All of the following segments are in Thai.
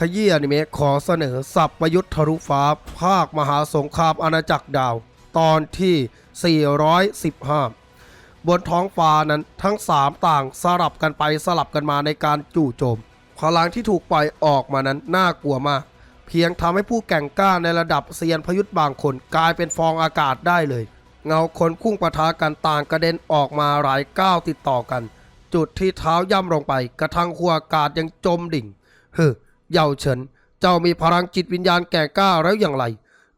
ขยี้อนิเมะขอเสนอสับประยุทธ์ทะลุฟ้า ภาคมหาสงครามอาณาจักรดาว ตอนที่ 415 บนท้องฟ้านั้นทั้งสามต่างสลับกันไปสลับกันมาในการจู่โจม พลังที่ถูกปล่อยออกมานั้นน่ากลัวมาก เพียงทำให้ผู้แก่งกล้าในระดับเซียนพยุทธ์บางคนกลายเป็นฟองอากาศได้เลย เงาคนพุ่งปะทะกันต่างกระเด็นออกมาหลายก้าวติดต่อกัน จุดที่เท้าย่ำลงไป กระทั่งหัวอากาศยังจมดิ่งเฮ้อ เย่าเฉิน เจ้ามีพลังจิตวิญญาณแก่กล้าแล้วอย่างไร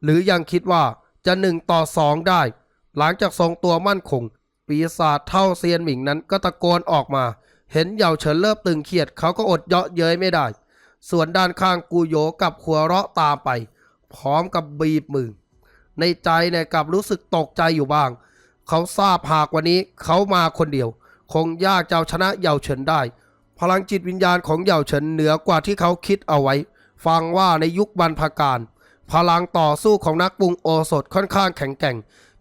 หรือยังคิดว่าจะหนึ่งต่อสองได้ หลังจากทรงตัวมั่นคง ปีศาจเท่าเซียนหมิงนั้นก็ตะโกนออกมา เห็นเย่าเฉินเริ่มตึงเครียดเขาก็อดเยาะเย้ยไม่ได้ ส่วนด้านข้างกูโยกับหัวเราะตามไป พร้อมกับบีบมือ ในใจเนี่ยกับรู้สึกตกใจอยู่บ้าง เขาทราบหากวันนี้เขามาคนเดียว คงยากจะเอาชนะเย่าเฉินได้ พลังจิตวิญญาณของเหย่าเฉินเหนือกว่าที่เขาคิดเอาไว้ ฟังว่าในยุคบรรพการ พลังต่อสู้ของนักปรุงโอสถค่อนข้างแข็งแกร่ง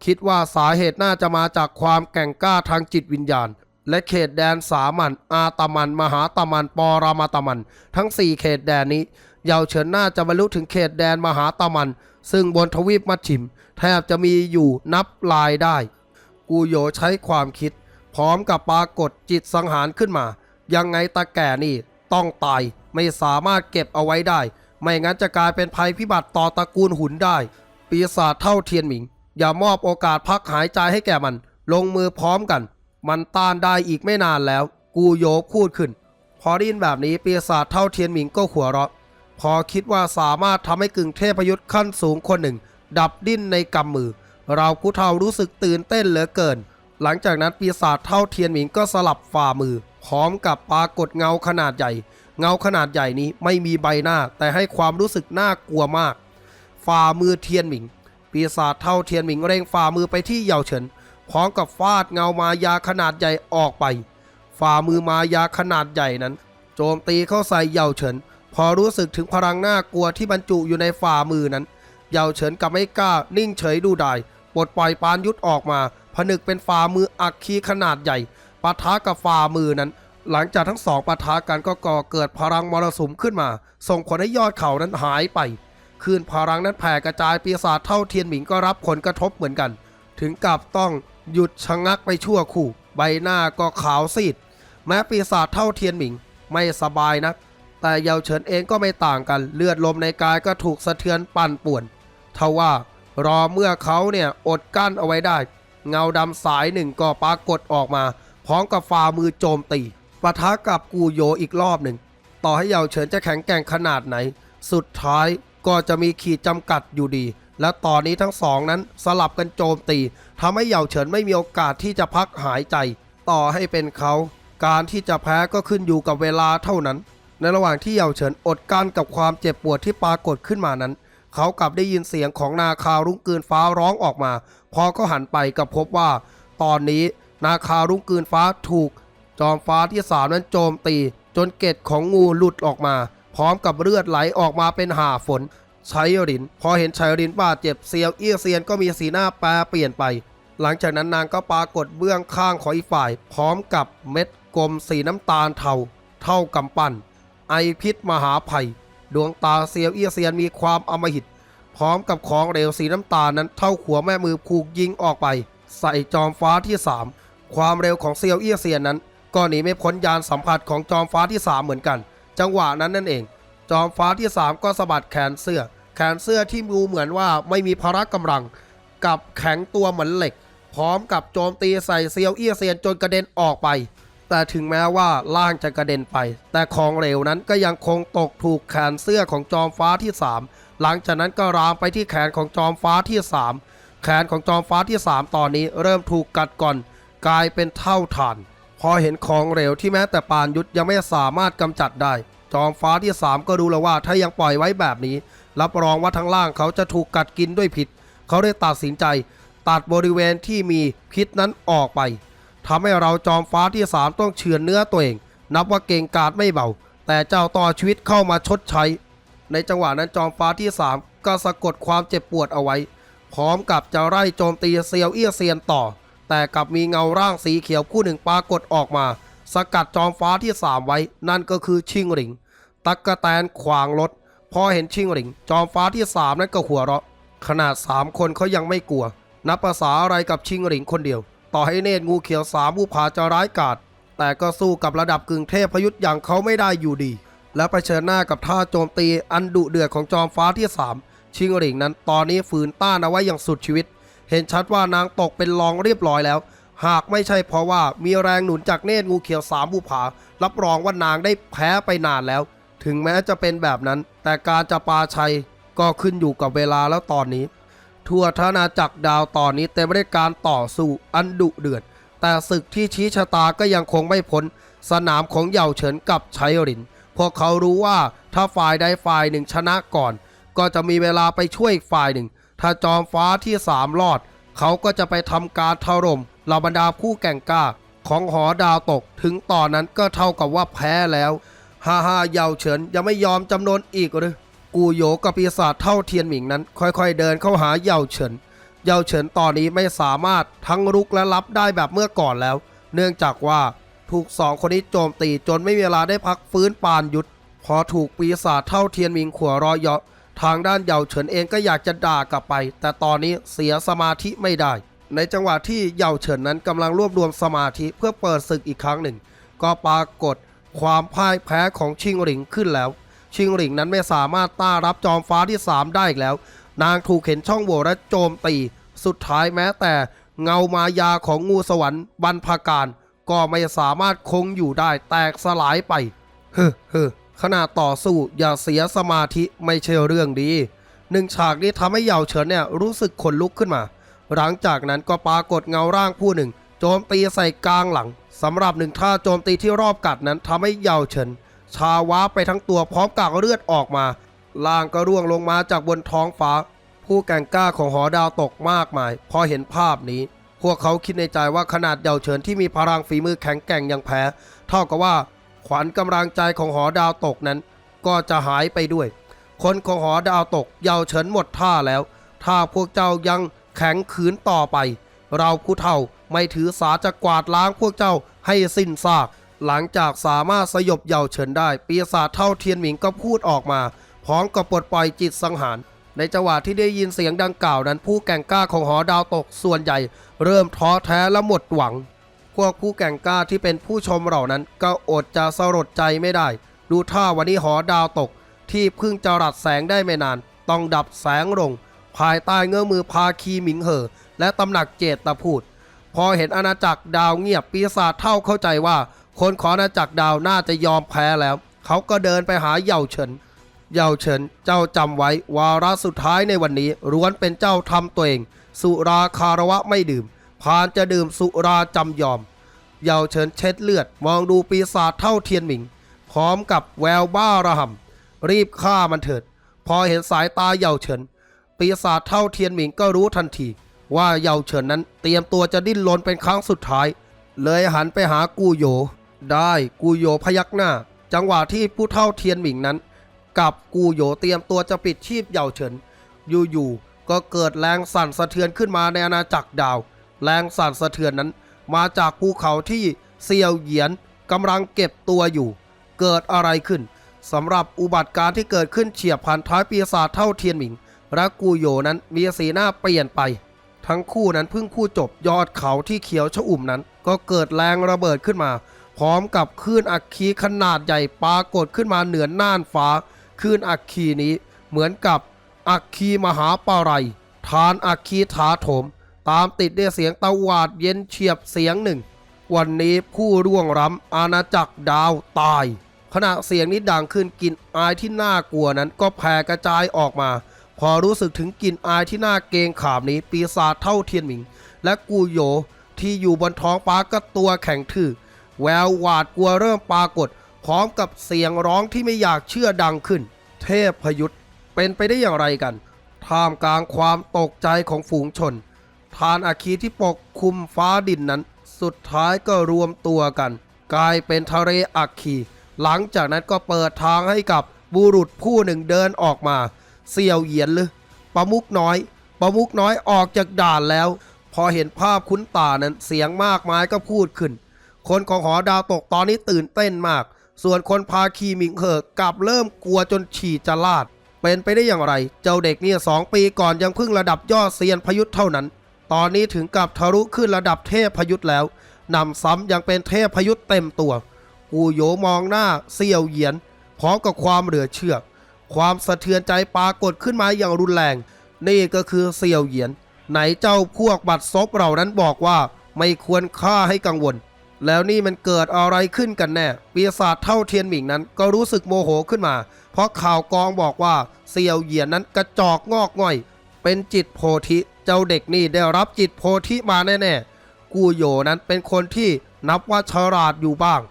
คิดว่าสาเหตุน่าจะมาจากความแกร่งกล้าทางจิตวิญญาณ และเขตแดนสามัญอาตมัน มหาตมันปอรามาตมัน ทั้ง 4 เขตแดนนี้เหย่าเฉินน่าจะบรรลุถึงเขตแดนมหาตมัน ซึ่งบนทวีปมัชชิม แทบจะมีอยู่นับลายได้ กูโยใช้ความคิด พร้อมกับปรากฏจิตสังหารขึ้นมา ยังไงตาแก่นี่ต้องตายไม่สามารถเก็บเอาไว้ได้ ไม่งั้นจะกลายเป็นภัยพิบัติต่อตระกูลหุนได้ ปีศาจเท่าเทียนหมิง อย่ามอบโอกาสพักหายใจให้แก่มัน ลงมือพร้อมกัน มันต้านได้อีกไม่นานแล้ว กูโยพูดขึ้น พอได้ยินแบบนี้ปีศาจเท่าเทียนหมิงก็หัวเราะ พอคิดว่าสามารถทำให้กึ่งเทพยุทธ์ขั้นสูงคนหนึ่ง ดับดิ้นในกำมือ เราผู้เฒ่ารู้สึกตื่นเต้นเหลือเกิน หลังจากนั้นปีศาจเท่าเทียนหมิงก็สลับฝ่ามือ พร้อมกับปรากฏเงาขนาดใหญ่ เงาขนาดใหญ่นี้ไม่มีใบหน้า แต่ให้ความรู้สึกน่ากลัวมาก ฝ่ามือเทียนหมิง ปีศาจเท่าเทียนหมิงเร่งฝ่ามือไปที่เหยาเฉินพร้อมกับฟาดเงามายาขนาดใหญ่ออกไป ฝ่ามือมายาขนาดใหญ่นั้น โจมตีเข้าใส่เหยาเฉินพอรู้สึกถึงพลังน่ากลัวที่บรรจุอยู่ในฝ่ามือนั้นเหยาเฉินกับไม่กล้านิ่งเฉยดูได้ปลดปล่อยปานยุทธออกมา ผนึกเป็นฝ่ามืออักคีขนาดใหญ่ ปะทะกับฝ่ามือนั้น หลังจากทั้งสองปะทะกันก็ก่อเกิดพลังมรสุมขึ้นมา ส่งผลให้ยอดเขานั้นหายไปคืนพลังนั้นแผ่กระจายปีศาจเท่าเทียนหมิงก็รับผลกระทบเหมือนกัน ถึงกับต้องหยุดชะงักไปชั่วคู่ ใบหน้าก็ขาวซีด แม้ปีศาจเท่าเทียนหมิงไม่สบายนัก แต่เยาเฉินเองก็ไม่ต่างกันเลือดลมในกายก็ถูกสะเทือนปั่นป่วนทว่ารอเมื่อเขาเนี่ยอดกั้นเอาไว้ได้ เงาดำสายหนึ่งก็ปรากฏออกมา พร้อมกับฝ่ามือโจมตีปะทะกับกูโยอีกรอบหนึ่ง ต่อให้เยาเฉินจะแข็งแกร่งขนาดไหน สุดท้ายก็จะมีขีดจำกัดอยู่ดี และตอนนี้ทั้งสองนั้นสลับกันโจมตีทำให้เยาเฉินไม่มีโอกาสที่จะพักหายใจ ต่อให้เป็นเขาการที่จะแพ้ก็ขึ้นอยู่กับเวลาเท่านั้น ในระหว่างที่เยาเฉินอดกลั้นกับความเจ็บปวดที่ปรากฏขึ้นมานั้น เขากลับได้ยินเสียงของนาคารุ้งเกืนฟ้าร้องออกมา พอก็หันไปก็พบว่า ตอนนี้ นาคารุ้งกืนฟ้าถูก จอมฟ้าที่สามนั้นโจมตี จนเกล็ดของงูหลุดออกมา พร้อมกับเลือดไหลออกมาเป็นห่าฝนชัยริน พอเห็นชัยรินบาดเจ็บเซียวเอี้ยเซียนก็มีสีหน้าแปรเปลี่ยนไป หลังจากนั้นนางก็ปรากฏเบื้องข้างของอีกฝ่าย พร้อมกับเม็ดกลมสีน้ำตาลเทาเท่ากำปั้นไอพิษมหาภัย ดวงตาเซียวเอี้ยเซียนมีความอมหิต พร้อมกับของเหลวสีน้ำตาลนั้นเท่าขัวแม่มือผูกยิงออกไป ใส่จอมฟ้าที่สาม ความเร็วของเซียวเอี้ยเซียนนั้นก็หนีไม่พ้นยานสัมผัสของจอมฟ้าที่สามเหมือนกัน จังหวะนั้นนั่นเอง จอมฟ้าที่สามก็สะบัดแขนเสื้อ แขนเสื้อที่ดูเหมือนว่าไม่มีพละกำลัง กับแข็งตัวเหมือนเหล็ก พร้อมกับโจมตีใส่เซียวเอี้ยเซียนจนกระเด็นออกไป แต่ถึงแม้ว่าล่างจะกระเด็นไป แต่ของเหลวนั้นก็ยังคงตกถูกแขนเสื้อของจอมฟ้าที่สามหลังจากนั้นก็รามไปที่แขนของจอมฟ้าที่สามแขนของจอมฟ้าที่สามตอนนี้เริ่มถูกกัดก่อน กลายเป็นเท่าฐาน พอเห็นของเหลวที่แม้แต่ปานยุทธยังไม่สามารถกำจัดได้ จอมฟ้าที่สามก็รู้แล้วว่าถ้ายังปล่อยไว้แบบนี้ รับรองว่าทั้งล่างเขาจะถูกกัดกินด้วยพิษ เขาได้ตัดสินใจ ตัดบริเวณที่มีพิษนั้นออกไปทำให้เราจอมฟ้าที่สามต้องเฉือนเนื้อตัวเอง นับว่าเก่งกาจไม่เบา แต่เจ้าต่อชีวิตเข้ามาชดใช้ ในจังหวะนั้นจอมฟ้าที่สามก็สะกดความเจ็บปวดเอาไว้ พร้อมกับจะไล่โจมตีเซียวเอี้ยเซียนต่อ แต่กลับมีเงาร่างสีเขียวคู่หนึ่งปรากฏออกมา สกัดจอมฟ้าที่สามไว้ นั่นก็คือชิงหริง ตักกะแตนขวางรถ พอเห็นชิงหลิง จอมฟ้าที่สามนั้นก็หัวเราะ ขนาดสามคนเขายังไม่กลัว นับภาษาอะไรกับชิงหลิงคนเดียว ต่อให้เนตรงูเขียวสามผู้ผาจะร้ายกาจแต่ก็สู้กับระดับกึ่งเทพพยุทธ์อย่างเขาไม่ได้อยู่ดี และไปเชิญหน้ากับท่าโจมตีอันดุเดือดของจอมฟ้าที่สามชิงหลิงนั้นตอนนี้ฝืนต้านเอาไว้อย่างสุดชีวิต เห็นชัดว่านางตกเป็นรองเรียบร้อยแล้ว หากไม่ใช่เพราะว่ามีแรงหนุนจากเนตรงูเขียวสามบุผา รับรองว่านางได้แพ้ไปนานแล้ว ถึงแม้จะเป็นแบบนั้น แต่การจะปาชัยก็ขึ้นอยู่กับเวลาแล้วตอนนี้ ทั่วทานาจักรดาวตอนนี้เต็มไปด้วยการต่อสู้อันดุเดือด แต่ศึกที่ชี้ชะตาก็ยังคงไม่พ้น สนามของเหย่าเฉินกับชัยรินพวกเขารู้ว่าถ้าฝ่ายใดฝ่ายหนึ่งชนะก่อน ก็จะมีเวลาไปช่วยอีกฝ่ายหนึ่ง ถ้าจอมฟ้าที่สามรอด เขาก็จะไปทำการถล่มเหล่าบรรดาผู้แก่งกล้าของหอดาวตกถึงตอนนั้นก็เท่ากับว่าแพ้แล้วฮ่าฮ่าเย่าเฉินยังไม่ยอมจำนนอีกหรือกูโยกับปีศาจเท่าเทียนหมิงนั้น ค่อยๆ เดินเข้าหาเย่าเฉินเย่าเฉินตอนนี้ไม่สามารถทั้งรุกและรับได้แบบเมื่อก่อนแล้ว เนื่องจากว่าถูกสองคนนี้โจมตีจนไม่มีเวลาได้พักฟื้นปานหยุดพอถูกปีศาจเท่าเทียนหมิงขัวเรอเยาะ ทางด้านเหยาเฉินเองก็อยากจะด่ากลับไป แต่ตอนนี้เสียสมาธิไม่ได้ ในจังหวะที่เหยาเฉินนั้นกำลังรวบรวมสมาธิเพื่อเปิดศึกอีกครั้งหนึ่ง ก็ปรากฏความพ่ายแพ้ของชิงหลิงขึ้นแล้ว ชิงหลิงนั้นไม่สามารถต้ารับจอมฟ้าที่ 3 ได้อีกแล้ว นางถูกเข็นช่องโหว่และโจมตี สุดท้ายแม้แต่เงามายาของงูสวรรค์บรรพการ ก็ไม่สามารถคงอยู่ได้แตกสลายไป เฮ้อเฮ้อ ขณะต่อสู้อย่าเสียสมาธิไม่ใช่เรื่องดีหนึ่งฉากนี้ทำให้เหยาเฉินเนี่ยรู้สึกขนลุกขึ้นมา หลังจากนั้นก็ปรากฏเงาร่างผู้หนึ่ง โจมตีใส่กลางหลังสำหรับหนึ่งท่าโจมตีที่รอบกัดนั้นทำให้เหยาเฉิน ชาว้าไปทั้งตัวพร้อมกับเลือดออกมาล่างก็ร่วงลงมาจากบนท้องฟ้า ผู้แก่งกล้าของหอดาวตกมากมาย พอเห็นภาพนี้ พวกเขาคิดในใจว่าขนาดเหยาเฉินที่มีพลังฝีมือแข็งแกร่งย่างแพ้ เท่ากับว่า ขวัญกำลังใจของหอดาวตกนั้น ก็จะหายไปด้วย คนของหอดาวตกเยาเฉินหมดท่าแล้ว ถ้าพวกเจ้ายังแข็งขืนต่อไป เราผู้เฒ่าไม่ถือสาจะกวาดล้างพวกเจ้าให้สิ้นซาก หลังจากสามารถสยบเยาเฉินได้ ปีศาจเท่าเทียนหมิงก็พูดออกมา พร้อมกับปลดปล่อยจิตสังหารในจังหวะที่ได้ยินเสียงดังกล่าวนั้นผู้แก่งกล้าของหอดาวตกส่วนใหญ่ เริ่มท้อแท้และหมดหวัง พวกผู้แก่งกล้าที่เป็นผู้ชมเหล่านั้น ก็อดจะสลดใจไม่ได้ ดูท่าวันนี้หอดาวตก ที่เพิ่งจะรัดแสงได้ไม่นาน ต้องดับแสงลง ภายใต้เงื้อมือพาคีหมิงเหอ และตำหนักเจตตะพูด พอเห็นอาณาจักรดาวเงียบปีศาจเท่าเข้าใจว่า คนของอาณาจักรดาวน่าจะยอมแพ้แล้ว เขาก็เดินไปหาเหย่าเฉินเหย่าเฉินเจ้าจำไว้วาระสุดท้ายในวันนี้ล้วนเป็นเจ้าทำตัวเอง สุราคารวะไม่ดื่ม พานจะดื่มสุราจำยอมเหยาเฉินเช็ดเลือด มองดูปีศาจเท่าเทียนหมิง พร้อมกับแววบ้าระห่ำรีบฆ่ามันเถิด พอเห็นสายตาเหยาเฉินปีศาจเท่าเทียนหมิงก็รู้ทันที ว่าเหยาเฉินนั้นเตรียมตัวจะดิ้นรนเป็นครั้งสุดท้าย เลยหันไปหากูโหยได้กูโหยพยักหน้า จังหวะที่ผู้เท่าเทียนหมิงนั้น กับกูโหยเตรียมตัวจะปิดชีพเหยาเฉินอยู่ๆก็เกิดแรงสั่นสะเทือนขึ้นมาในอาณาจักรดาว แรงสั่นสะเทือนนั้น มาจากภูเขาที่เซียวเหยียนกำลังเก็บตัวอยู่ เกิดอะไรขึ้นสำหรับอุบัติการณ์ที่เกิดขึ้นเฉียบพลันท้ายปีศาจเท่าเทียนหมิงและกูโยนั้นมีสีหน้าเปลี่ยนไป ทั้งคู่นั้นเพิ่งพูดจบยอดเขาที่เขียวชอุ่มนั้น ก็เกิดแรงระเบิดขึ้นมา พร้อมกับคลื่นอัคคีขนาดใหญ่ปรากฏขึ้นมาเหนือน่านฟ้าคลื่นอัคคีนี้เหมือนกับอัคคีมหาปาไรทานอัคคีถาโถม ตามติดด้วยเสียงตะหวาดเย็นเฉียบเสียงหนึ่ง วันนี้ผู้ร่วงล้ำอาณาจักรดาวตาย ขณะเสียงนี้ดังขึ้นกลิ่นอายที่น่ากลัวนั้นก็แผ่กระจายออกมา พอรู้สึกถึงกลิ่นอายที่น่าเกรงขามนี้ปีศาจเท่าเทียนหมิง และกูโยที่อยู่บนท้องฟ้าก็ตัวแข็งทื่อ แววหวาดกลัวเริ่มปรากฏ พร้อมกับเสียงร้องที่ไม่อยากเชื่อดังขึ้น เทพพยุทธเป็นไปได้อย่างไรกัน ท่ามกลางความตกใจของฝูงชน ทานอาคีที่ปกคลุมฟ้าดินนั้น สุดท้ายก็รวมตัวกัน กลายเป็นทะเลอัคคีหลังจากนั้นก็เปิดทางให้กับบุรุษผู้หนึ่งเดินออกมาเสี่ยวเหยียนหรือประมุกน้อยประมุกน้อยออกจากด่านแล้ว พอเห็นภาพคุ้นตานั้นเสียงมากมายก็พูดขึ้น คนของหอดาวตกตอนนี้ตื่นเต้นมาก ส่วนคนพาคีมิงเหอกลับเริ่มกลัวจนฉี่จะลาด เป็นไปได้อย่างไร เจ้าเด็กเนี่ยสองปีก่อนยังเพิ่งระดับยอดเซียนพยุทธ์เท่านั้น ตอนนี้ถึงกับทะลุขึ้นระดับเทพพยุทธ์แล้วนำซ้ำยังเป็นเทพพยุทธ์เต็มตัว กูโยมองหน้าเซียวเหยียน พร้อมกับความเหลือเชื่อ ความสะเทือนใจปรากฏขึ้นมาอย่างรุนแรง นี่ก็คือเซียวเหยียน ไหนเจ้าพวกบัตรซบเหล่านั้นบอกว่าไม่ควรฆ่าให้กังวล แล้วนี่มันเกิดอะไรขึ้นกันแน่ ปีศาจเท่าเทียนหมิงนั้นก็รู้สึกโมโหขึ้นมา เพราะข่าวกองบอกว่าเซียวเหยียนนั้นกระจอกงอกง่อย เป็นจิตโพธิ เจ้าเด็กนี่ได้รับจิตโพธิมาแน่ๆ กูโยนั้นเป็นคนที่นับว่าฉลาดอยู่บ้าง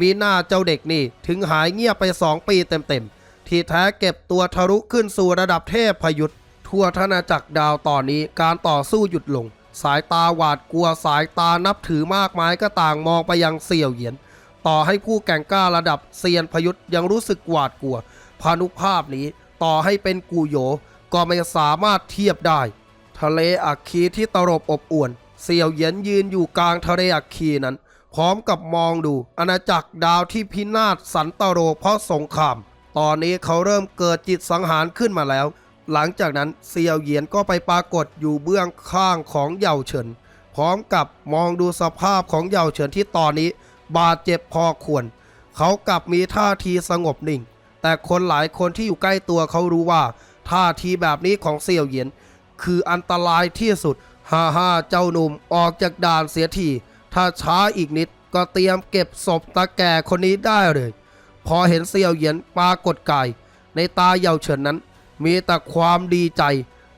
มีหน้าเจ้าเด็กนี่ถึงหายเงียบไปสองปีเต็มๆ ที่แท้เก็บตัวทะลุขึ้นสู่ระดับเทพพยุทธทั่วทนาจักรดาวตอนนี้การต่อสู้หยุดลง สายตาหวาดกลัวสายตานับถือมากมายก็ต่างมองไปยังเสี่ยวเหยียน ต่อให้ผู้แก่งกล้าระดับเซียนพยุทธยังรู้สึกหวาดกลัวพานุภาพนี้ต่อให้เป็นกูโยก็ไม่สามารถเทียบได้ ทะเลอัคคีที่ตรบอบอวน เสี่ยวเหยียนยืนอยู่กลางทะเลอัคคีนั้น พร้อมกับมองดูอาณาจักรดาวที่พินาศสันตโรเพราะสงคราม ตอนนี้เขาเริ่มเกิดจิตสังหารขึ้นมาแล้ว หลังจากนั้นเซียวเหยียนก็ไปปรากฏอยู่เบื้องข้างของเหยาเฉิน พร้อมกับมองดูสภาพของเหยาเฉินที่ตอนนี้ บาดเจ็บพอควร เขากลับมีท่าทีสงบนิ่ง แต่คนหลายคนที่อยู่ใกล้ตัวเขารู้ว่าท่าทีแบบนี้ของเซียวเหยียน คืออันตรายที่สุด ฮ่าฮ่าเจ้าหนุ่มออกจากด่านเสียที ถ้าช้าอีกนิดก็เตรียมเก็บศพตาแก่คนนี้ได้เลย พอเห็นเซี่ยวเหยียนปรากฏกาย ในตาเยาเฉินนั้น มีแต่ความดีใจ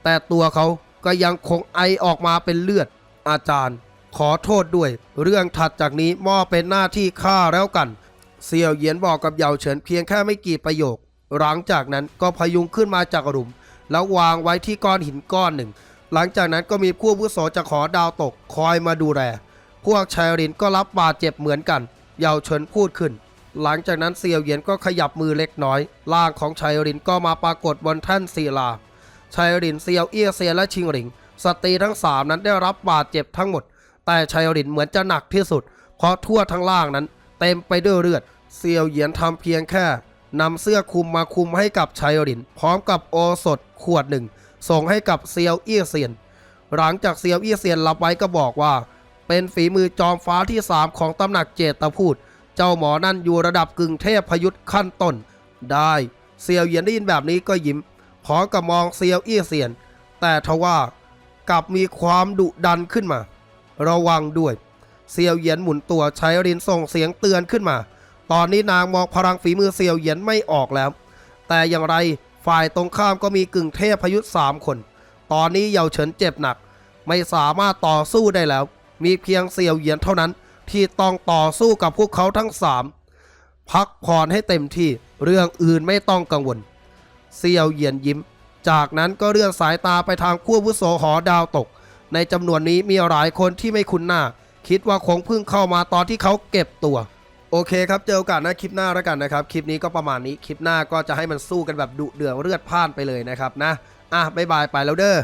แต่ตัวเขาก็ยังคงไอออกมาเป็นเลือด อาจารย์ ขอโทษด้วย เรื่องถัดจากนี้มอบเป็นหน้าที่ข้าแล้วกันเซี่ยวเหยียนบอกกับเยาเฉินเพียงแค่ไม่กี่ประโยค หลังจากนั้นก็พยุงขึ้นมาจากหลุม แล้ววางไว้ที่ก้อนหินก้อนหนึ่ง หลังจากนั้นก็มีผู้ผู้โสจากขอดาวตกคอยมาดูแล พวกชายรินก็รับบาดเจ็บเหมือนกัน เยาวเฉินพูดขึ้น หลังจากนั้นเซียวเหยียนก็ขยับมือเล็กน้อย ร่างของชายรินก็มาปรากฏบนแท่นศิลา ชายรินเซียวเอี้ยเซียและชิงหลิง สตรีทั้งสามนั้นได้รับบาดเจ็บทั้งหมด แต่ชายรินเหมือนจะหนักที่สุด เพราะทั่วทั้งล่างนั้น เต็มไปด้วยเลือด เซียวเหยียนทำเพียงแค่ นำเสื้อคลุมมาคลุมให้กับชายริน พร้อมกับโอสถขวดหนึ่ง ส่งให้กับเซียวเอี้ยเซียน หลังจากเซียวเอี้ยเซียนรับไว้ก็บอกว่า เป็นฝีมือจอมฟ้าที่3ของตำหนักเจตพูด เจ้าหมอนั่นอยู่ระดับกึ่งเทพพยุทธ์ขั้นต้น ได้เซียวเยียนได้ยินแบบนี้ก็ยิ้มพร้อมกับมองเซียวเอี้ยเซียน แต่ทว่ากลับมีความดุดันขึ้นมา ระวังด้วยเซียวเยียนหมุนตัวใช้รินส่งเสียงเตือนขึ้นมา ตอนนี้นางมองพลังฝีมือเซียวเหยียนไม่ออกแล้ว แต่อย่างไรฝ่ายตรงข้ามก็มีกึ่งเทพพยุทธ์สามคน ตอนนี้เยาเฉินเจ็บหนัก ไม่สามารถต่อสู้ได้แล้ว มีเพียงเซียวเหยียนเท่านั้น ที่ต้องต่อสู้กับพวกเขาทั้งสามพักผ่อนให้เต็มที่เรื่องอื่นไม่ต้องกังวล เซียวเหยียนยิ้ม จากนั้นก็เลื่อนสายตาไปทางขั้ววุโสหอดาวตก ในจำนวนนี้มีหลายคนที่ไม่คุ้นหน้า คิดว่าคงเพิ่งเข้ามาตอนที่เขาเก็บตัว โอเคครับ เจอโอกาสหน้าคลิปหน้าแล้วกันนะครับ คลิปนี้ก็ประมาณนี้ คลิปหน้าก็จะให้มันสู้กันแบบดุเดือดเลือดพ่านไปเลยนะครับนะ อะบ๊ายบายไปแล้วเด้อ